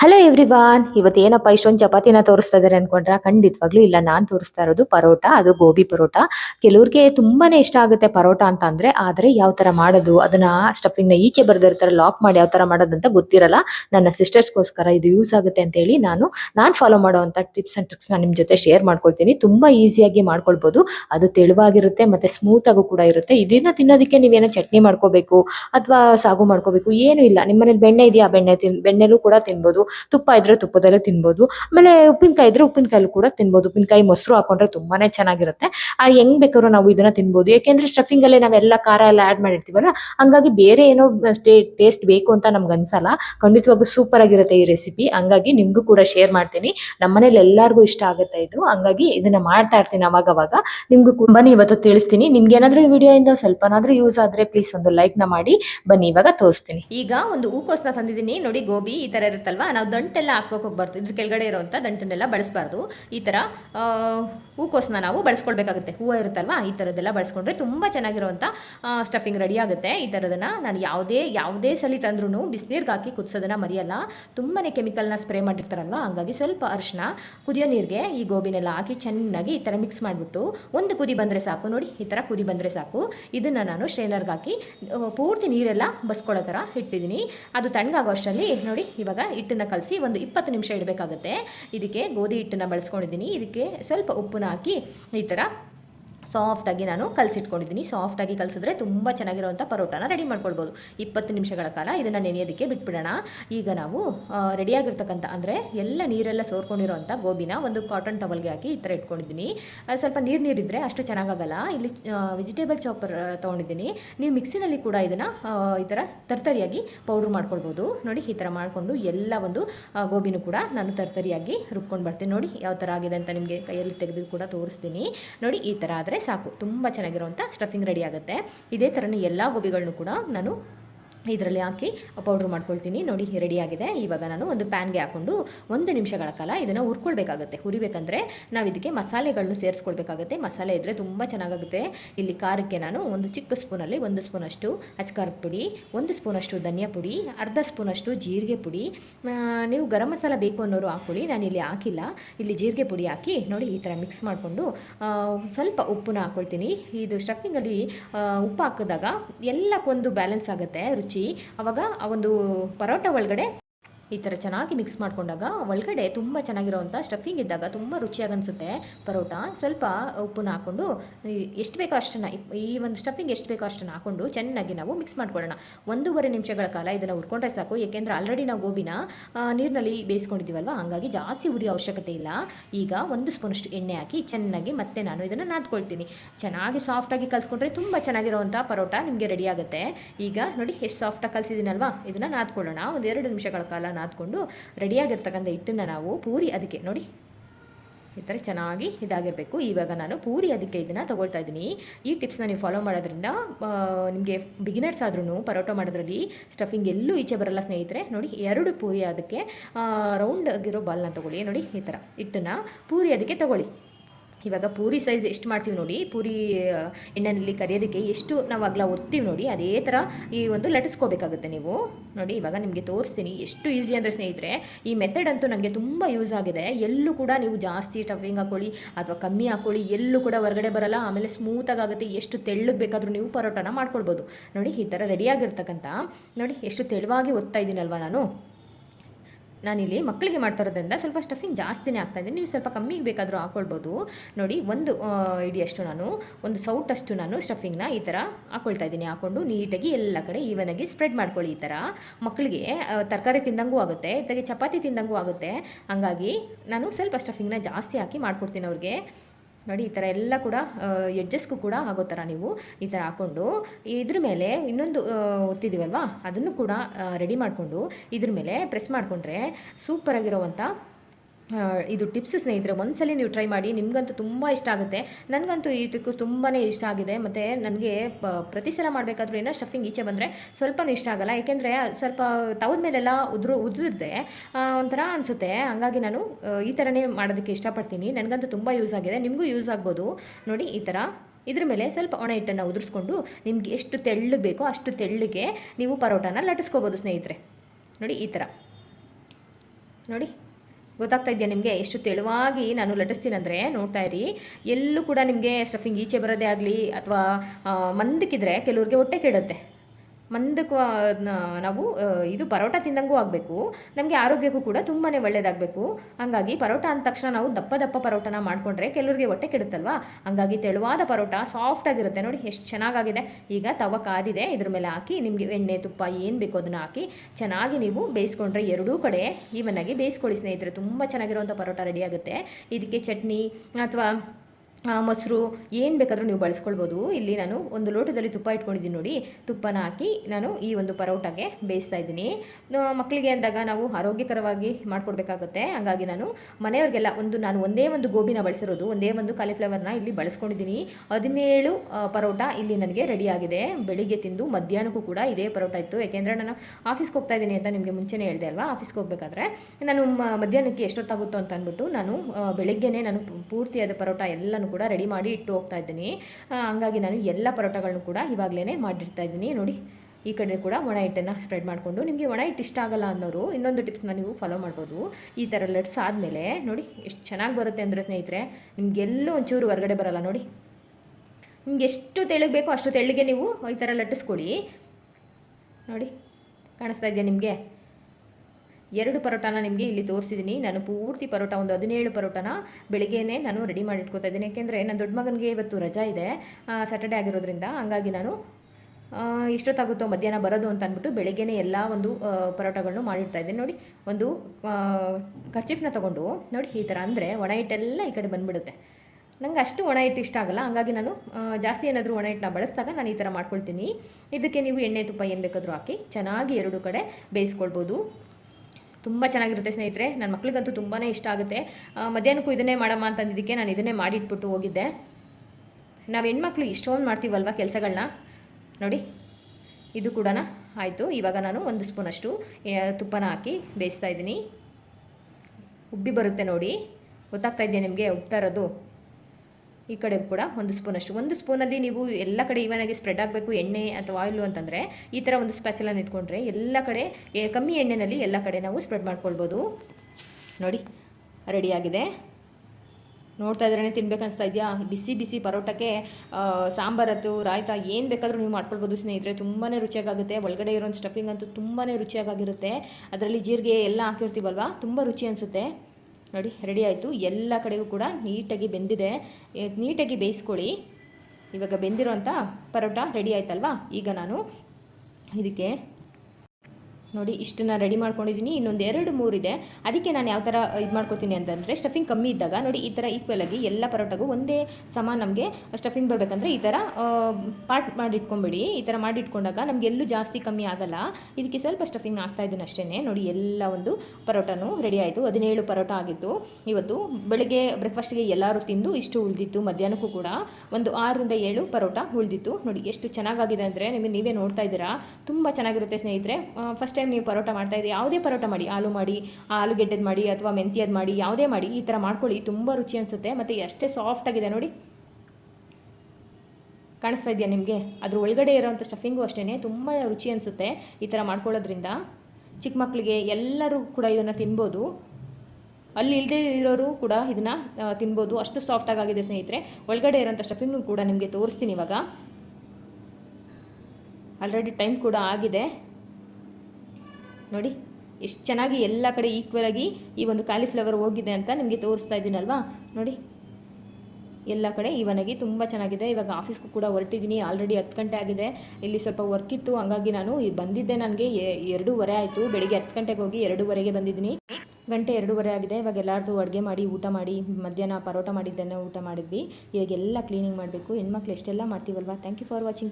Hello everyone ಇವತ್ತು ಏನಪ್ಪ ಇಷ್ಟೊಂದು ಚಪಾತಿನ ತೋರಿಸ್ತಾ ಇದಾರೆ ಅನ್ಕೊಂಡ್ರ? ಖಂಡಿತವಾಗ್ಲೂ ಇಲ್ಲ. ನಾನ್ ತೋರಿಸ್ತಾ ಇರೋದು ಪರೋಟ, ಅದು ಗೋಬಿ ಪರೋಟ. ಕೆಲವ್ರಿಗೆ ತುಂಬಾನೇ ಇಷ್ಟ ಆಗುತ್ತೆ ಪರೋಟ ಅಂತ ಅಂದ್ರೆ, ಆದ್ರೆ ಯಾವ ತರ ಮಾಡೋದು? ಅದನ್ನ ಸ್ಟಫಿಂಗ್ನ ಈಚೆ ಬರ್ದಿರ್ತಾರೆ ಲಾಕ್ ಮಾಡಿ ಯಾವ ತರ ಮಾಡೋದು ಅಂತ ಗೊತ್ತಿರಲ್ಲ. ನನ್ನ ಸಿಸ್ಟರ್ಸ್ಗೋಸ್ಕರ ಇದು ಯೂಸ್ ಆಗುತ್ತೆ ಅಂತ ಹೇಳಿ ನಾನು, ನಾನ್ ಫಾಲೋ ಮಾಡೋಂತ ಟಿಪ್ಸ್ ಅಂಡ್ ಟ್ರಿಕ್ಸ್ನ ನಿಮ್ ಜೊತೆ ಶೇರ್ ಮಾಡ್ಕೊಳ್ತೀನಿ. ತುಂಬಾ ಈಸಿಯಾಗಿ ಮಾಡ್ಕೊಳ್ಬಹುದು ಅದು ತೆಳುವಾಗಿರುತ್ತೆ ಮತ್ತೆ ಸ್ಮೂತ್ ಆಗು ಕೂಡ ಇರುತ್ತೆ. ಇದನ್ನ ತಿನ್ನೋದಕ್ಕೆ ನೀವೇನೋ ಚಟ್ನಿ ಮಾಡ್ಕೋಬೇಕು, ಅಥವಾ ಸಾಗು ಮಾಡ್ಕೋಬೇಕು, ಏನು ಇಲ್ಲ. ನಿಮ್ಮನೇಲಿ ಬೆಣ್ಣೆ ಇದೆಯಾ? ಬೆಣ್ಣೆ ತಿನ್, ಬೆಣ್ಣೆಲೂ ಕೂಡ ತಿನ್ಬೋದು. ತುಪ್ಪ ಇದ್ರೆ ತುಪ್ಪದಲ್ಲೇ ತಿನ್ಬೋದು. ಆಮೇಲೆ ಉಪ್ಪಿನಕಾಯಿ ಇದ್ರೆ ಉಪ್ಪಿನಕಾಯಿ ಕೂಡ ತಿನ್ಬೋದು. ಉಪ್ಪಿನಕಾಯಿ ಮೊಸರು ಹಾಕೊಂಡ್ರೆ ತುಂಬಾನೇ ಚೆನ್ನಾಗಿರುತ್ತೆ. ಆ, ಹೆಂಗ್ ಬೇಕಾದ್ರೂ ನಾವು ಇದನ್ನ ತಿನ್ಬೋದು. ಯಾಕೆಂದ್ರೆ ಸ್ಟಫಿಂಗ್ ಅಲ್ಲಿ ನಾವೆಲ್ಲ ಖಾರ ಎಲ್ಲ ಆಡ್ ಮಾಡಿರ್ತೀವಲ್ಲ, ಹಂಗಾಗಿ ಬೇರೆ ಏನೋ ಟೇಸ್ಟ್ ಬೇಕು ಅಂತ ನಮ್ಗೆ ಅನ್ಸಲ್ಲ. ಖಂಡಿತವಾಗ್ಲೂ ಸೂಪರ್ ಆಗಿರುತ್ತೆ ಈ ರೆಸಿಪಿ. ಹಂಗಾಗಿ ನಿಮ್ಗೂ ಕೂಡ ಶೇರ್ ಮಾಡ್ತೀನಿ. ನಮ್ಮ ಮನೇಲಿ ಎಲ್ಲರಿಗೂ ಇಷ್ಟ ಆಗುತ್ತೆ ಇದು. ಹಂಗಾಗಿ ಇದನ್ನ ಮಾಡ್ತಾ ಇರ್ತೀನಿ ಅವಾಗ ಅವಾಗ ನಿಮ್ಗೂ ತುಂಬಾನೇ ಇವತ್ತು ತಿಳಿಸ್ತೀನಿ. ನಿಮ್ಗೆ ಏನಾದ್ರೂ ಈ ವಿಡಿಯೋ ಇಂದ ಸ್ವಲ್ಪನಾದ್ರೂ ಯೂಸ್ ಆದ್ರೆ ಪ್ಲೀಸ್ ಒಂದು ಲೈಕ್ನ ಮಾಡಿ. ಬನ್ನಿ, ಇವಾಗ ತೋರಿಸ್ತೀನಿ. ಈಗ ಒಂದು ಹೂಕೋಸ್ನ ತಂದಿದ್ದೀನಿ. ನೋಡಿ, ಗೋಬಿ ಈ ತರ ಇರುತ್ತಲ್ವಾ? ನಾವು ದಂಟೆಲ್ಲ ಹಾಕ್ಬೇಕು ಇದ್ರ ಕೆಳಗಡೆ ಇರೋವಂಥ ದಂಟನ್ನೆಲ್ಲ ಬಳಸಬಾರ್ದು. ಈ ಥರ ಹೂಕೋಸನ್ನ ನಾವು ಬಳಸ್ಕೊಳ್ಬೇಕಾಗುತ್ತೆ. ಹೂವು ಇರುತ್ತಲ್ವಾ? ಈ ಥರದ್ದೆಲ್ಲ ಬಳಸ್ಕೊಂಡ್ರೆ ತುಂಬ ಚೆನ್ನಾಗಿರುವಂಥ ಸ್ಟಫಿಂಗ್ ರೆಡಿ ಆಗುತ್ತೆ. ಈ ಥರದನ್ನು ನಾನು ಯಾವುದೇ ಯಾವುದೇ ಸಲ ತಂದ್ರೂ ಬಿಸಿನೀರ್ಗೆ ಹಾಕಿ ಕುದಿಸೋದನ್ನು ಮರೆಯಲ್ಲ. ತುಂಬಾ ಕೆಮಿಕಲ್ನ ಸ್ಪ್ರೇ ಮಾಡಿರ್ತಾರಲ್ವ? ಹಂಗಾಗಿ ಸ್ವಲ್ಪ ಅರಿಶಿನ ಕುದಿಯೋ ನೀರಿಗೆ ಈ ಗೋಬಿನೆಲ್ಲ ಹಾಕಿ ಚೆನ್ನಾಗಿ ಈ ಥರ ಮಿಕ್ಸ್ ಮಾಡಿಬಿಟ್ಟು ಒಂದು ಕುದಿ ಬಂದರೆ ಸಾಕು ನೋಡಿ. ಈ ಥರ ಕುದಿ ಬಂದರೆ ಸಾಕು. ಇದನ್ನು ನಾನು ಸ್ಟ್ರೈನರ್ಗೆ ಹಾಕಿ ಪೂರ್ತಿ ನೀರೆಲ್ಲ ಬಸ್ಕೊಳ್ಳೋ ಥರ ಇಟ್ಟಿದ್ದೀನಿ. ಅದು ತಣ್ಣಗಾಗೋ ಅಷ್ಟರಲ್ಲಿ ನೋಡಿ ಇವಾಗ ಹಿಟ್ಟನ್ನು ಕಲಸಿ ಒಂದು ಇಪ್ಪತ್ತು ನಿಮಿಷ ಇಡಬೇಕಾಗುತ್ತೆ. ಇದಕ್ಕೆ ಗೋಧಿ ಹಿಟ್ಟನ್ನು ಬಳಸ್ಕೊಂಡಿದ್ದೀನಿ. ಇದಕ್ಕೆ ಸ್ವಲ್ಪ ಉಪ್ಪನ್ನ ಹಾಕಿ ಈ ಥರ ಸಾಫ್ಟಾಗಿ ನಾನು ಕಲಸಿಟ್ಕೊಂಡಿದ್ದೀನಿ. ಸಾಫ್ಟಾಗಿ ಕಲಸಿದ್ರೆ ತುಂಬ ಚೆನ್ನಾಗಿರುವಂಥ ಪರೋಟಾನ ರೆಡಿ ಮಾಡ್ಕೊಳ್ಬೋದು. ಇಪ್ಪತ್ತು ನಿಮಿಷಗಳ ಕಾಲ ಇದನ್ನು ನೆನೆಯೋದಕ್ಕೆ ಬಿಟ್ಬಿಡೋಣ. ಈಗ ನಾವು ರೆಡಿಯಾಗಿರ್ತಕ್ಕಂಥ ಅಂದರೆ ಎಲ್ಲ ನೀರೆಲ್ಲ ಸೋರ್ಕೊಂಡಿರುವಂಥ ಗೋಬಿನ ಒಂದು ಕಾಟನ್ ಟವಲ್ಗೆ ಹಾಕಿ ಈ ಥರ ಇಟ್ಕೊಂಡಿದ್ದೀನಿ. ಸ್ವಲ್ಪ ನೀರು ನೀರಿದ್ರೆ ಅಷ್ಟು ಚೆನ್ನಾಗಾಗಲ್ಲ. ಇಲ್ಲಿ ವೆಜಿಟೇಬಲ್ ಚಾಪರ್ ತೊಗೊಂಡಿದ್ದೀನಿ. ನೀವು ಮಿಕ್ಸಿನಲ್ಲಿ ಕೂಡ ಇದನ್ನು ಈ ಥರ ತರ್ತರಿಯಾಗಿ ಪೌಡ್ರ್ ಮಾಡ್ಕೊಳ್ಬೋದು. ನೋಡಿ, ಈ ಥರ ಮಾಡಿಕೊಂಡು ಎಲ್ಲ ಒಂದು ಗೋಬಿನೂ ಕೂಡ ನಾನು ತರ್ತರಿಯಾಗಿ ರುಬ್ಕೊಂಡು ಬರ್ತೀನಿ. ನೋಡಿ, ಯಾವ ಥರ ಆಗಿದೆ ಅಂತ ನಿಮಗೆ ಕೈಯಲ್ಲಿ ತೆಗೆದು ಕೂಡ ತೋರಿಸ್ತೀನಿ. ನೋಡಿ, ಈ ಥರ ಆದರೆ ಸಾಕು. ತುಂಬ ಚೆನ್ನಾಗಿರುವಂಥ ಸ್ಟಫಿಂಗ್ ರೆಡಿ ಆಗುತ್ತೆ. ಇದೇ ಥರನೇ ಎಲ್ಲ ಗೋಬಿಗಳನ್ನು ಕೂಡ ನಾನು ಇದರಲ್ಲಿ ಹಾಕಿ ಪೌಡ್ರ್ ಮಾಡ್ಕೊಳ್ತೀನಿ. ನೋಡಿ ರೆಡಿಯಾಗಿದೆ ಇವಾಗ ನಾನು ಒಂದು ಪ್ಯಾನ್ಗೆ ಹಾಕೊಂಡು ಒಂದು ನಿಮಿಷಗಳ ಕಾಲ ಇದನ್ನು ಹುರ್ಕೊಳ್ಬೇಕಾಗುತ್ತೆ. ಹುರಿಬೇಕಂದ್ರೆ ನಾವು ಇದಕ್ಕೆ ಮಸಾಲೆಗಳನ್ನು ಸೇರಿಸ್ಕೊಳ್ಬೇಕಾಗುತ್ತೆ. ಮಸಾಲೆ ಇದ್ದರೆ ತುಂಬ ಚೆನ್ನಾಗಾಗುತ್ತೆ. ಇಲ್ಲಿ ಖಾರಕ್ಕೆ ನಾನು ಒಂದು ಚಿಕ್ಕ ಸ್ಪೂನಲ್ಲಿ ಒಂದು ಸ್ಪೂನಷ್ಟು ಅಚ್ಕಾರದ ಪುಡಿ, ಒಂದು ಸ್ಪೂನಷ್ಟು ಧನಿಯಾ ಪುಡಿ, ಅರ್ಧ ಸ್ಪೂನಷ್ಟು ಜೀರಿಗೆ ಪುಡಿ. ನೀವು ಗರಂ ಮಸಾಲ ಬೇಕು ಅನ್ನೋರು ಹಾಕೊಳ್ಳಿ. ನಾನು ಇಲ್ಲಿ ಹಾಕಿಲ್ಲ. ಇಲ್ಲಿ ಜೀರಿಗೆ ಪುಡಿ ಹಾಕಿ ನೋಡಿ ಈ ಥರ ಮಿಕ್ಸ್ ಮಾಡಿಕೊಂಡು ಸ್ವಲ್ಪ ಉಪ್ಪನ್ನ ಹಾಕ್ಕೊಳ್ತೀನಿ ಇದು ಸ್ಟಫಿಂಗಲ್ಲಿ ಉಪ್ಪು ಹಾಕಿದಾಗ ಎಲ್ಲಕ್ಕೊಂದು ಬ್ಯಾಲೆನ್ಸ್ ಆಗುತ್ತೆ. ಅವಾಗ ಆ ಒಂದು ಪರೋಟ ಒಳಗಡೆ ಈ ಥರ ಚೆನ್ನಾಗಿ ಮಿಕ್ಸ್ ಮಾಡ್ಕೊಂಡಾಗ ಒಳಗಡೆ ತುಂಬ ಚೆನ್ನಾಗಿರೋವಂಥ ಸ್ಟಫಿಂಗ್ ಇದ್ದಾಗ ತುಂಬ ರುಚಿಯಾಗಿ ಅನಿಸುತ್ತೆ ಪರೋಟ. ಸ್ವಲ್ಪ ಉಪ್ಪನ್ನ ಹಾಕ್ಕೊಂಡು ಎಷ್ಟು ಬೇಕೋ ಅಷ್ಟನ್ನು, ಈ ಒಂದು ಸ್ಟಫಿಂಗ್ ಎಷ್ಟು ಬೇಕೋ ಅಷ್ಟನ್ನು ಹಾಕ್ಕೊಂಡು ಚೆನ್ನಾಗಿ ನಾವು ಮಿಕ್ಸ್ ಮಾಡ್ಕೊಳ್ಳೋಣ. ಒಂದೂವರೆ ನಿಮಿಷಗಳ ಕಾಲ ಇದನ್ನು ಹುರ್ಕೊಂಡ್ರೆ ಸಾಕು, ಏಕೆಂದರೆ ಆಲ್ರೆಡಿ ನಾವು ಗೋಬಿನ ನೀರಿನಲ್ಲಿ ಬೇಯಿಸ್ಕೊಂಡಿದ್ದೀವಲ್ವ ಹಾಗಾಗಿ ಜಾಸ್ತಿ ಉರಿಯೋ ಅವಶ್ಯಕತೆ ಇಲ್ಲ. ಈಗ ಒಂದು ಸ್ಪೂನಷ್ಟು ಎಣ್ಣೆ ಹಾಕಿ ಚೆನ್ನಾಗಿ ಮತ್ತೆ ನಾನು ಇದನ್ನು ನಾದ್ಕೊಳ್ತೀನಿ. ಚೆನ್ನಾಗಿ ಸಾಫ್ಟಾಗಿ ಕಲಿಸ್ಕೊಂಡ್ರೆ ತುಂಬ ಚೆನ್ನಾಗಿರುವಂಥ ಪರೋಟ ನಿಮಗೆ ರೆಡಿ ಆಗುತ್ತೆ. ಈಗ ನೋಡಿ, ಎಷ್ಟು ಸಾಫ್ಟಾಗಿ ಕಲಿಸಿದ್ದೀನಲ್ವಾ, ಇದನ್ನು ನಾದ್ಕೊಳ್ಳೋಣ. ಒಂದು ಎರಡು ನಿಮಿಷಗಳ ಕಾಲ ನಾದ್ಕೊಂಡು ರೆಡಿಯಾಗಿರ್ತಕ್ಕಂಥ ಹಿಟ್ಟನ್ನು ನಾವು ಪೂರಿ ಅದಕ್ಕೆ ನೋಡಿ. ಈ ಥರ ಚೆನ್ನಾಗಿ ಇದಾಗಿರಬೇಕು. ಇವಾಗ ನಾನು ಪೂರಿ ಅದಕ್ಕೆ ಇದನ್ನು ತೊಗೊಳ್ತಾ ಇದ್ದೀನಿ. ಈ ಟಿಪ್ಸ್ನ ನೀವು ಫಾಲೋ ಮಾಡೋದ್ರಿಂದ ನಿಮಗೆ ಬಿಗಿನರ್ಸ್ ಆದ್ರೂ ಪರೋಟ ಮಾಡೋದ್ರಲ್ಲಿ ಸ್ಟಫಿಂಗ್ ಎಲ್ಲೂ ಈಚೆ ಬರಲ್ಲ ಸ್ನೇಹಿತರೆ. ನೋಡಿ, ಎರಡು ಪೂರಿ ಅದಕ್ಕೆ ರೌಂಡ್ ಆಗಿರೋ ಬಾಲ್ನ ತಗೊಳ್ಳಿ. ನೋಡಿ, ಈ ಥರ ಹಿಟ್ಟನ್ನು ಪೂರಿ ಅದಕ್ಕೆ ತಗೊಳ್ಳಿ. ಇವಾಗ ಪೂರಿ ಸೈಜ್ ಎಷ್ಟು ಮಾಡ್ತೀವಿ ನೋಡಿ, ಪೂರಿ ಎಣ್ಣೆಯಲ್ಲಿ ಕರಿಯೋದಕ್ಕೆ ಎಷ್ಟು ನಾವು ಅಗ್ಲ ಒತ್ತೀವಿ ನೋಡಿ, ಅದೇ ಥರ ಈ ಒಂದು ಲಟಿಸ್ಕೋಬೇಕಾಗುತ್ತೆ ನೀವು. ನೋಡಿ, ಇವಾಗ ನಿಮಗೆ ತೋರಿಸ್ತೀನಿ ಎಷ್ಟು ಈಸಿ ಅಂದರೆ ಸ್ನೇಹಿತರೆ, ಈ ಮೆಥಡ್ ಅಂತೂ ನನಗೆ ತುಂಬ ಯೂಸ್ ಆಗಿದೆ. ಎಲ್ಲೂ ಕೂಡ ನೀವು ಜಾಸ್ತಿ ಸ್ಟಫಿಂಗ್ ಹಾಕೊಳ್ಳಿ ಅಥವಾ ಕಮ್ಮಿ ಹಾಕೊಳ್ಳಿ, ಎಲ್ಲೂ ಕೂಡ ಹೊರಗಡೆ ಬರಲ್ಲ, ಆಮೇಲೆ ಸ್ಮೂತಾಗಿ ಆಗುತ್ತೆ ಎಷ್ಟು ತೆಳ್ಳಗೆ ಬೇಕಾದರೂ ನೀವು ಪರೋಟನ ಮಾಡ್ಕೊಳ್ಬೋದು. ನೋಡಿ, ಈ ಥರ ರೆಡಿಯಾಗಿರ್ತಕ್ಕಂಥ ನೋಡಿ, ಎಷ್ಟು ತೆಳುವಾಗಿ ಓದ್ತಾ ಇದ್ದೀನಲ್ವ ನಾನು. ನಾನಿಲ್ಲಿ ಮಕ್ಕಳಿಗೆ ಮಾಡ್ತಾ ಇರೋದ್ರಿಂದ ಸ್ವಲ್ಪ ಸ್ಟಫಿಂಗ್ ಜಾಸ್ತಿನೇ ಆಗ್ತಾ ಇದೆ. ನೀವು ಸ್ವಲ್ಪ ಕಮ್ಮಿಗೆ ಬೇಕಾದರೂ ಹಾಕ್ಕೊಳ್ಬೋದು ನೋಡಿ, ಒಂದು ಇಡಿಯಷ್ಟು ನಾನು, ಒಂದು ಸೌಟಷ್ಟು ನಾನು ಸ್ಟಫಿಂಗ್ನ ಈ ಥರ ಹಾಕ್ಕೊಳ್ತಾ ಇದ್ದೀನಿ. ಹಾಕ್ಕೊಂಡು ನೀಟಾಗಿ ಎಲ್ಲ ಕಡೆ ಈವನಾಗಿ ಸ್ಪ್ರೆಡ್ ಮಾಡ್ಕೊಳ್ಳಿ ಈ ಥರ ಮಕ್ಕಳಿಗೆ ತರಕಾರಿ ತಿಂದಂಗೂ ಆಗುತ್ತೆ ಜೊತೆಗೆ ಚಪಾತಿ ತಿಂದಂಗೂ ಆಗುತ್ತೆ. ಹಂಗಾಗಿ ನಾನು ಸ್ವಲ್ಪ ಸ್ಟಫಿಂಗ್ನ ಜಾಸ್ತಿ ಹಾಕಿ ಮಾಡ್ಕೊಡ್ತೀನಿ ಅವ್ರಿಗೆ. ನೋಡಿ, ಈ ಥರ ಎಲ್ಲ ಕೂಡ ಎಡ್ಜಸ್ಗೂ ಕೂಡ ಆಗೋ ಥರ ನೀವು ಈ ಥರ ಹಾಕ್ಕೊಂಡು ಇದ್ರ ಮೇಲೆ ಇನ್ನೊಂದು ಒತ್ತಿದ್ದೀವಲ್ವಾ ಅದನ್ನು ಕೂಡ ರೆಡಿ ಮಾಡಿಕೊಂಡು, ಇದ್ರ ಮೇಲೆ ಪ್ರೆಸ್ ಮಾಡಿಕೊಂಡ್ರೆ ಸೂಪರಾಗಿರೋವಂಥ ಇದು ಟಿಪ್ಸ್ ಸ್ನೇಹಿತರೆ, ಒಂದ್ಸಲಿ ನೀವು ಟ್ರೈ ಮಾಡಿ, ನಿಮಗಂತೂ ತುಂಬ ಇಷ್ಟ ಆಗುತ್ತೆ. ನನಗಂತೂ ಈ ಟ್ರಿಕ್ಕು ತುಂಬಾ ಇಷ್ಟ ಆಗಿದೆ. ಮತ್ತು ನನಗೆ ಪ್ರತಿ ಸಲ ಮಾಡಬೇಕಾದ್ರೂ ಏನೋ ಸ್ಟಫಿಂಗ್ ಈಚೆ ಬಂದರೆ ಸ್ವಲ್ಪನೂ ಇಷ್ಟ ಆಗಲ್ಲ. ಯಾಕೆಂದರೆ ಸ್ವಲ್ಪ ತವದ ಮೇಲೆಲ್ಲ ಉದುರು ಉದುರುತ್ತೆ ಒಂಥರ ಅನಿಸುತ್ತೆ. ಹಂಗಾಗಿ ನಾನು ಈ ಥರನೇ ಮಾಡೋದಕ್ಕೆ ಇಷ್ಟಪಡ್ತೀನಿ. ನನಗಂತೂ ತುಂಬ ಯೂಸ್ ಆಗಿದೆ. ನಿಮಗೂ ಯೂಸ್ ಆಗ್ಬೋದು. ನೋಡಿ, ಈ ಥರ ಇದ್ರ ಮೇಲೆ ಸ್ವಲ್ಪ ಒಣ ಹಿಟ್ಟನ್ನು ಉದುರಿಸ್ಕೊಂಡು ನಿಮ್ಗೆ ಎಷ್ಟು ತೆಳ್ಳಗೆ ಬೇಕೋ ಅಷ್ಟು ತೆಳ್ಳಗೆ ನೀವು ಪರೋಟಾನ ಲಟ್ಟಿಸ್ಕೋಬೋದು ಸ್ನೇಹಿತರೆ. ನೋಡಿ, ಈ ಥರ ನೋಡಿ. ಗೊತ್ತಾಗ್ತಾ ಇದೆಯಾ ನಿಮಗೆ? ಎಷ್ಟು ತೆಳುವಾಗಿ ನಾನು ಲಟಿಸ್ತೀನಂದರೆ ನೋಡ್ತಾ ಇರಿ. ಎಲ್ಲೂ ಕೂಡ ನಿಮಗೆ ಸ್ಟಫಿಂಗ್ ಈಚೆ ಬರೋದೇ ಆಗಲಿ ಅಥವಾ ಮಂದಕ್ಕಿದ್ರೆ ಕೆಲವ್ರಿಗೆ ಹೊಟ್ಟೆ ಕೆಡುತ್ತೆ. ಮಂದಕ್ಕೆ ನಾವು ಇದು ಪರೋಟ ತಿಂದಂಗೂ ಆಗಬೇಕು. ನಮಗೆ ಆರೋಗ್ಯಕ್ಕೂ ಕೂಡ ತುಂಬಾ ಒಳ್ಳೆಯದಾಗಬೇಕು ಹಾಗಾಗಿ ಪರೋಟ ಅಂದ ತಕ್ಷಣ ನಾವು ದಪ್ಪ ದಪ್ಪ ಪರೋಟನ ಮಾಡಿಕೊಂಡ್ರೆ ಕೆಲವರಿಗೆ ಹೊಟ್ಟೆ ಕೆಡುತ್ತಲ್ವಾ? ಹಾಗಾಗಿ ತೆಳುವಾದ ಪರೋಟ ಸಾಫ್ಟ್ ಆಗಿರುತ್ತೆ ನೋಡಿ ಎಷ್ಟು ಚೆನ್ನಾಗಾಗಿದೆ. ಈಗ ತವ ಕಾದಿದೆ. ಇದ್ರ ಮೇಲೆ ಹಾಕಿ ನಿಮಗೆ ಎಣ್ಣೆ, ತುಪ್ಪ ಏನು ಬೇಕೋ ಅದನ್ನು ಹಾಕಿ ಚೆನ್ನಾಗಿ ನೀವು ಬೇಯಿಸ್ಕೊಂಡ್ರೆ ಎರಡೂ ಕಡೆ ಈವನ್ನಾಗಿ ಬೇಯಿಸ್ಕೊಳ್ಳಿ ಸ್ನೇಹಿತರೆ. ತುಂಬ ಚೆನ್ನಾಗಿರುವಂಥ ಪರೋಟ ರೆಡಿ ಆಗುತ್ತೆ. ಇದಕ್ಕೆ ಚಟ್ನಿ ಅಥವಾ ಮೊಸರು ಏನು ಬೇಕಾದರೂ ನೀವು ಬಳಸ್ಕೊಳ್ಬೋದು. ಇಲ್ಲಿ ನಾನು ಒಂದು ಲೋಟದಲ್ಲಿ ತುಪ್ಪ ಇಟ್ಕೊಂಡಿದ್ದೀನಿ ನೋಡಿ. ತುಪ್ಪನ ಹಾಕಿ ನಾನು ಈ ಒಂದು ಪರೋಟಾಗೆ ಬೇಯಿಸ್ತಾ ಇದ್ದೀನಿ. ಮಕ್ಕಳಿಗೆ ಅಂದಾಗ ನಾವು ಆರೋಗ್ಯಕರವಾಗಿ ಮಾಡಿಕೊಡ್ಬೇಕಾಗುತ್ತೆ. ಹಾಗಾಗಿ ನಾನು ಮನೆಯವ್ರಿಗೆಲ್ಲ ಒಂದು, ನಾನು ಒಂದೇ ಒಂದು ಗೋಬಿನ ಬಳಸಿರೋದು, ಒಂದೇ ಒಂದು ಕಾಲಿಫ್ಲವರ್ನ ಇಲ್ಲಿ ಬಳಸ್ಕೊಂಡಿದ್ದೀನಿ. ಹದಿನೇಳು ಪರೋಟ ಇಲ್ಲಿ ನನಗೆ ರೆಡಿಯಾಗಿದೆ ಬೆಳಿಗ್ಗೆ ತಿಂದು ಮಧ್ಯಾಹ್ನಕ್ಕೂ ಕೂಡ ಇದೇ ಪರೋಟ ಇತ್ತು. ಯಾಕೆಂದರೆ ನಾನು ಆಫೀಸ್ಗೆ ಹೋಗ್ತಾ ಇದ್ದೀನಿ ಅಂತ ನಿಮಗೆ ಮುಂಚೆನೇ ಹೇಳಿದೆ ಅಲ್ವಾ? ಆಫೀಸ್ಗೆ ಹೋಗ್ಬೇಕಾದ್ರೆ ನಾನು ಮಧ್ಯಾಹ್ನಕ್ಕೆ ಎಷ್ಟೊತ್ತಾಗುತ್ತೋ ಅಂತ ಅಂದ್ಬಿಟ್ಟು ನಾನು ಬೆಳಿಗ್ಗೆನೇ ನಾನು ಪೂರ್ತಿಯಾದ ಪರೋಟ ಎಲ್ಲನೂ ಕೂಡ ರೆಡಿ ಮಾಡಿ ಇಟ್ಟು ಹೋಗ್ತಾ ಇದ್ದೀನಿ. ಹಂಗಾಗಿ ನಾನು ಎಲ್ಲ ಪರೋಟಗಳನ್ನು ಕೂಡ ಇವಾಗಲೇ ಮಾಡಿರ್ತಾ ಇದ್ದೀನಿ. ನೋಡಿ, ಈ ಕಡೆ ಕೂಡ ಒಣ ಹಿಟ್ಟನ್ನು ಸ್ಪ್ರೆಡ್ ಮಾಡಿಕೊಂಡು ನಿಮಗೆ ಒಣ ಹಿಟ್ಟು ಇಷ್ಟ ಆಗಲ್ಲ ಅನ್ನೋರು ಇನ್ನೊಂದು ಟಿಪ್ಸ್ನ ನೀವು ಫಾಲೋ ಮಾಡ್ಬೋದು. ಈ ಥರ ಲಟ್ಸ್ ಆದಮೇಲೆ ನೋಡಿ, ಎಷ್ಟು ಚೆನ್ನಾಗಿ ಬರುತ್ತೆ ಅಂದರೆ ಸ್ನೇಹಿತರೆ, ನಿಮಗೆಲ್ಲೂ ಒಂಚೂರು ಹೊರಗಡೆ ಬರಲ್ಲ. ನೋಡಿ, ನಿಮ್ಗೆ ಎಷ್ಟು ತೆಳ್ಳಗೆ ಬೇಕೋ ಅಷ್ಟು ತೆಳ್ಳಗೆ ನೀವು ಈ ಥರ ಲಟ್ಟಿಸ್ಕೊಳ್ಳಿ ನೋಡಿ, ಕಾಣಿಸ್ತಾ ಇದೆಯಾ ನಿಮಗೆ? ಎರಡು ಪರೋಟಾನ ನಿಮಗೆ ಇಲ್ಲಿ ತೋರಿಸಿದ್ದೀನಿ ನಾನು ಪೂರ್ತಿ ಪರೋಟ ಒಂದು ಹದಿನೇಳು ಪರೋಟಾನ ಬೆಳಿಗ್ಗೆನೇ ನಾನು ರೆಡಿ ಮಾಡಿ ಇಟ್ಕೊತಾ ಇದ್ದೀನಿ. ಯಾಕೆಂದರೆ ನನ್ನ ದೊಡ್ಡ ಮಗನಿಗೆ ಇವತ್ತು ರಜಾ ಇದೆ. ಸ್ಯಾಟರ್ಡೇ ಆಗಿರೋದ್ರಿಂದ ಹಂಗಾಗಿ ನಾನು ಎಷ್ಟೊತ್ತಾಗುತ್ತೋ ಮಧ್ಯಾಹ್ನ ಬರೋದು ಅಂತ ಅಂದ್ಬಿಟ್ಟು ಬೆಳಗ್ಗೆನೇ ಎಲ್ಲ ಒಂದು ಪರೋಟಗಳನ್ನು ಮಾಡಿಡ್ತಾ ಇದ್ದೀನಿ. ನೋಡಿ, ಒಂದು ಕರ್ಚಿಫ್ನ ತೊಗೊಂಡು, ನೋಡಿ ಈ ಥರ ಅಂದರೆ ಒಣ ಹಿಟ್ಟೆಲ್ಲ ಈ ಕಡೆ ಬಂದ್ಬಿಡುತ್ತೆ. ನಂಗೆ ಅಷ್ಟು ಒಣ ಹಿಟ್ಟು ಇಷ್ಟ ಆಗಲ್ಲ. ಹಂಗಾಗಿ ನಾನು ಜಾಸ್ತಿ ಏನಾದರೂ ಒಣ ಹಿಟ್ಟನ್ನ ಬಳಸಿದಾಗ ನಾನು ಈ ಥರ ಮಾಡ್ಕೊಳ್ತೀನಿ. ಇದಕ್ಕೆ ನೀವು ಎಣ್ಣೆ ತುಪ್ಪ ಏನು ಬೇಕಾದರೂ ಹಾಕಿ ಚೆನ್ನಾಗಿ ಎರಡು ಕಡೆ ಬೇಯಿಸ್ಕೊಳ್ಬೋದು. ತುಂಬ ಚೆನ್ನಾಗಿರುತ್ತೆ ಸ್ನೇಹಿತರೆ. ನನ್ನ ಮಕ್ಳಿಗಂತೂ ತುಂಬಾ ಇಷ್ಟ ಆಗುತ್ತೆ. ಮಧ್ಯಾಹ್ನಕ್ಕೂ ಇದನ್ನೇ ಮಾಡಮ್ಮ ಅಂತಂದಿದ್ದಕ್ಕೆ ನಾನು ಇದನ್ನೇ ಮಾಡಿಟ್ಬಿಟ್ಟು ಹೋಗಿದ್ದೆ. ನಾವು ಹೆಣ್ಮಕ್ಳು ಇಷ್ಟೊಂದು ಮಾಡ್ತೀವಲ್ವ ಕೆಲಸಗಳನ್ನ ನೋಡಿ, ಇದು ಕೂಡ ಆಯಿತು. ಇವಾಗ ನಾನು ಒಂದು ಸ್ಪೂನಷ್ಟು ತುಪ್ಪನ ಹಾಕಿ ಬೇಯಿಸ್ತಾ ಇದ್ದೀನಿ. ಉಬ್ಬಿ ಬರುತ್ತೆ ನೋಡಿ. ಗೊತ್ತಾಗ್ತಾ ಇದೆಯಾ ನಿಮಗೆ? ಉಬ್ತಾ ಇರೋದು? ಈ ಕಡೆ ಕೂಡ ಒಂದು ಸ್ಪೂನಷ್ಟು ಒಂದು ಸ್ಪೂನಲ್ಲಿ ನೀವು ಎಲ್ಲ ಕಡೆ ಈವನ್ ಆಗಿ ಸ್ಪ್ರೆಡ್ ಆಗಬೇಕು, ಎಣ್ಣೆ ಅಥವಾ ಆಯಿಲು ಅಂತಂದರೆ ಈ ಥರ ಒಂದು ಸ್ಪ್ಯಾಚಲನ್ನು ಇಟ್ಕೊಂಡ್ರೆ ಎಲ್ಲ ಕಡೆ ಕಮ್ಮಿ ಎಣ್ಣೆಯಲ್ಲಿ ಎಲ್ಲ ಕಡೆ ನಾವು ಸ್ಪ್ರೆಡ್ ಮಾಡ್ಕೊಳ್ಬೋದು. ನೋಡಿ ರೆಡಿಯಾಗಿದೆ ನೋಡ್ತಾ ಇದ್ರೇ ತಿನ್ಬೇಕು ಅನಿಸ್ತಾ ಇದೆಯಾ? ಬಿಸಿ ಬಿಸಿ ಪರೋಟಕ್ಕೆ ಸಾಂಬಾರತ್ತು ರಾಯ್ತ ಏನು ಬೇಕಾದರೂ ನೀವು ಮಾಡ್ಕೊಳ್ಬೋದು ಸ್ನೇಹಿತರೆ. ತುಂಬಾ ರುಚಿಯಾಗುತ್ತೆ ಒಳಗಡೆ ಇರೋ ಸ್ಟಫಿಂಗ್ ಅಂತೂ ತುಂಬಾ ರುಚಿಯಾಗಿರುತ್ತೆ ಅದರಲ್ಲಿ ಜೀರಿಗೆ ಎಲ್ಲ ಹಾಕಿರ್ತೀವಲ್ವಾ? ತುಂಬ ರುಚಿ ಅನಿಸುತ್ತೆ. ನೋಡಿ ರೆಡಿ ಆಯಿತು. ಎಲ್ಲ ಕಡೆಗೂ ಕೂಡ ನೀಟಾಗಿ ಬೆಂದಿದೆ. ನೀಟಾಗಿ ಬೇಯಿಸ್ಕೊಳ್ಳಿ. ಇವಾಗ ಬೆಂದಿರೋಂಥ ಪರೋಟ ರೆಡಿ ಆಯ್ತಲ್ವಾ? ಈಗ ನಾನು ಇದಕ್ಕೆ ನೋಡಿ, ಇಷ್ಟನ್ನ ರೆಡಿ ಮಾಡ್ಕೊಂಡಿದ್ದೀನಿ ಇನ್ನೊಂದು ಎರಡು ಮೂರಿದೆ ಅದಕ್ಕೆ ನಾನು ಯಾವ ಥರ ಇದು ಮಾಡ್ಕೊತೀನಿ ಅಂತಂದರೆ ಸ್ಟಫಿಂಗ್ ಕಮ್ಮಿ ಇದ್ದಾಗ, ನೋಡಿ, ಈ ಥರ ಈಕ್ವಲ್ ಆಗಿ ಎಲ್ಲ ಪರೋಟಗೂ ಒಂದೇ ಸಮ ನಮಗೆ ಸ್ಟಫಿಂಗ್ ಬರಬೇಕಂದ್ರೆ ಈ ಥರ ಪಾರ್ಟ್ ಮಾಡಿ ಇಟ್ಕೊಂಬಿಡಿ ಈ ಥರ ಮಾಡಿ ಇಟ್ಕೊಂಡಾಗ ನಮ್ಗೆ ಎಲ್ಲೂ ಜಾಸ್ತಿ ಕಮ್ಮಿ ಆಗಲ್ಲ. ಇದಕ್ಕೆ ಸ್ವಲ್ಪ ಸ್ಟಫಿಂಗ್ ಆಗ್ತಾ ಇದ್ದೀನಿ ಅಷ್ಟೇ ನೋಡಿ, ಎಲ್ಲ ಒಂದು ಪರೋಟನೂ ರೆಡಿ ಆಯಿತು. ಹದಿನೇಳು ಪರೋಟ ಆಗಿತ್ತು ಇವತ್ತು ಬೆಳಗ್ಗೆ ಬ್ರೇಕ್ಫಾಸ್ಟ್ಗೆ ಎಲ್ಲರೂ ತಿಂದು ಇಷ್ಟು ಉಳಿದಿತ್ತು. ಮಧ್ಯಾಹ್ನಕ್ಕೂ ಕೂಡ ಒಂದು ಆರರಿಂದ ಏಳು ಪರೋಟ ಉಳಿದಿತ್ತು. ನೋಡಿ, ಎಷ್ಟು ಚೆನ್ನಾಗಾಗಿದೆ ಅಂದರೆ ನಿಮಗೆ ನೀವೇ ನೋಡ್ತಾ ಇದ್ದೀರಾ. ತುಂಬ ಚೆನ್ನಾಗಿರುತ್ತೆ ಸ್ನೇಹಿತರೆ. ಫಸ್ಟ್ ಟೈಮ್ ನೀವು ಪರೋಟ ಮಾಡ್ತಾ ಇದ್ದೀವಿ ಯಾವುದೇ ಪರೋಟ ಮಾಡಿ ಆಲೂ ಮಾಡಿ, ಆಲೂಗೆಡ್ಡೆದು ಮಾಡಿ ಅಥವಾ ಮೆಂತ್ಯದ ಮಾಡಿ, ಯಾವುದೇ ಮಾಡಿ, ಈ ಥರ ಮಾಡ್ಕೊಳ್ಳಿ, ತುಂಬ ರುಚಿ ಅನಿಸುತ್ತೆ. ಮತ್ತು ಎಷ್ಟೇ ಸಾಫ್ಟ್ ಆಗಿದೆ ನೋಡಿ. ಕಾಣಿಸ್ತಾ ಇದೆಯಾ ನಿಮಗೆ? ಅದ್ರ ಒಳಗಡೆ ಇರೋವಂಥ ಸ್ಟಫಿಂಗು ಅಷ್ಟೇ ತುಂಬ ರುಚಿ ಅನಿಸುತ್ತೆ ಈ ಥರ ಮಾಡ್ಕೊಳ್ಳೋದ್ರಿಂದ. ಚಿಕ್ಕ ಮಕ್ಕಳಿಗೆ ಎಲ್ಲರೂ ಕೂಡ ಇದನ್ನು ತಿನ್ಬೋದು. ಅಲ್ಲಿ ಇಲ್ಲದೇ ಇರೋರು ಕೂಡ ಇದನ್ನು ತಿನ್ಬೋದು. ಅಷ್ಟು ಸಾಫ್ಟಾಗಿ ಆಗಿದೆ ಸ್ನೇಹಿತರೆ. ಒಳಗಡೆ ಇರೋಂಥ ಸ್ಟಫಿಂಗು ಕೂಡ ನಿಮಗೆ ತೋರಿಸ್ತೀನಿ ಇವಾಗ. ಆಲ್ರೆಡಿ ಟೈಮ್ ಕೂಡ ಆಗಿದೆ. ನೋಡಿ, ಎಷ್ಟು ಚೆನ್ನಾಗಿ ಎಲ್ಲ ಕಡೆ ಈಕ್ವಲಾಗಿ ಈ ಒಂದು ಕಾಲಿಫ್ಲವರ್ ಹೋಗಿದೆ ಅಂತ ನಿಮಗೆ ತೋರಿಸ್ತಾ ಇದ್ದೀನಲ್ವಾ? ನೋಡಿ, ಎಲ್ಲ ಕಡೆ ಇವನಾಗಿ ತುಂಬ ಚೆನ್ನಾಗಿದೆ. ಇವಾಗ ಆಫೀಸ್ಗೂ ಕೂಡ ಹೊರಟಿದ್ದೀನಿ. ಆಲ್ರೆಡಿ ಹತ್ತು ಗಂಟೆ ಆಗಿದೆ. ಇಲ್ಲಿ ಸ್ವಲ್ಪ ವರ್ಕ್ ಇತ್ತು. ಹಂಗಾಗಿ ನಾನು ಬಂದಿದ್ದೆ ನನಗೆ ಎರಡೂವರೆ ಆಯಿತು. ಬೆಳಿಗ್ಗೆ ಹತ್ತು ಗಂಟೆಗೆ ಹೋಗಿ ಎರಡೂವರೆಗೆ ಬಂದಿದ್ದೀನಿ. ಗಂಟೆ ಎರಡೂವರೆ ಆಗಿದೆ. ಇವಾಗ ಎಲ್ಲರದು ಅಡುಗೆ ಮಾಡಿ, ಊಟ ಮಾಡಿ, ಮಧ್ಯಾಹ್ನ ಪರೋಟ ಮಾಡಿದ್ದೇನೆ ಊಟ ಮಾಡಿದ್ವಿ. ಇವಾಗೆಲ್ಲ ಕ್ಲೀನಿಂಗ್ ಮಾಡಬೇಕು. ಹೆಣ್ಮಕ್ಳು ಎಷ್ಟೆಲ್ಲ ಮಾಡ್ತೀವಲ್ವಾ? Thank you for watching